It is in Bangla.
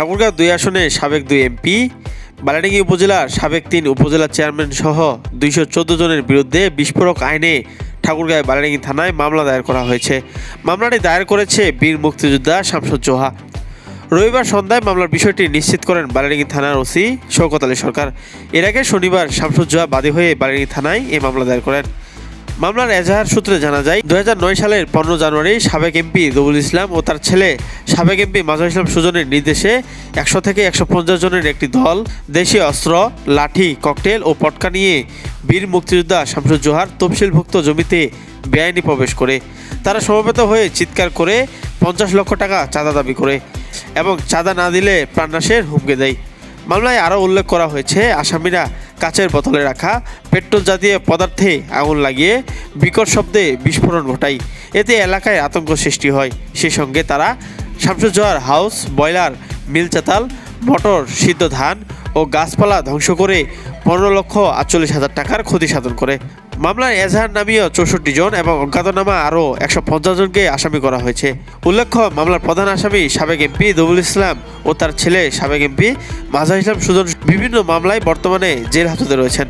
ঠাকুরগাঁও দুই আসনে সাবেক দুই এমপি, বালাডিঙ্গি উপজেলার সাবেক তিন উপজেলা চেয়ারম্যান সহ দুইশো চোদ্দ জনের বিরুদ্ধে বিস্ফোরক আইনে ঠাকুরগাঁও বালাডিঙ্গি থানায় মামলা দায়ের করা হয়েছে। মামলাটি দায়ের করেছে বীর মুক্তিযোদ্ধা শামসুজ্জোহা রবিবার সন্ধ্যায় মামলার বিষয়টি নিশ্চিত করেন বালাডিঙ্গি থানার ওসি শওকত আলী সরকার। এর আগে শনিবার শামসুজ্জোহা বাদী হয়ে বালাডিঙ্গি থানায় এই মামলা দায়ের করেন। মামলার এজাহার সূত্রে জানা যায়, দুই হাজার নয় সালের পনেরো জানুয়ারি সাবেক এমপি রবুল ইসলাম ও তার ছেলে সাবেক এমপি মাজা ইসলাম সুজনের নির্দেশে একশো থেকে একশো পঞ্চাশ জনের একটি দল, দেশীয় অস্ত্র, লাঠি, ককটেল ও পটকা নিয়ে বীর মুক্তিযোদ্ধা শামসুজ্জোহার তফসিলভুক্ত জমিতে বেআইনি প্রবেশ করে। তারা সমবেত হয়ে চিৎকার করে পঞ্চাশ লক্ষ টাকা চাঁদা দাবি করে এবং চাঁদা না দিলে প্রাণনাশের হুমকি দেয়। মামলায় আরও উল্লেখ করা হয়েছে, আসামিরা কাচের বোতলে রাখা পেট্রোল জাতীয় পদার্থে আগুন লাগিয়ে বিকট শব্দে বিস্ফোরণ ঘটায়। এতে এলাকায় আতঙ্ক সৃষ্টি হয়। সেই সঙ্গে তারা শামসুজ্জোহার হাউস বয়লার মিল চাতাল, মটর, সিদ্ধ ধান ও গাছপালা ধ্বংস করে পনেরো লক্ষ আটচল্লিশ হাজার টাকার ক্ষতি সাধন করে। মামলায় এজাহার নামীয় চৌষট্টি জন এবং অজ্ঞাতনামা আরও একশো পঞ্চাশ জনকে আসামি করা হয়েছে। উল্লেখ্য, মামলার প্রধান আসামি সাবেক এমপি দবুল ইসলাম ও তার ছেলে সাবেক এমপি মাজা ইসলাম সুজন বিভিন্ন মামলায় বর্তমানে জেল হাজতে রয়েছেন।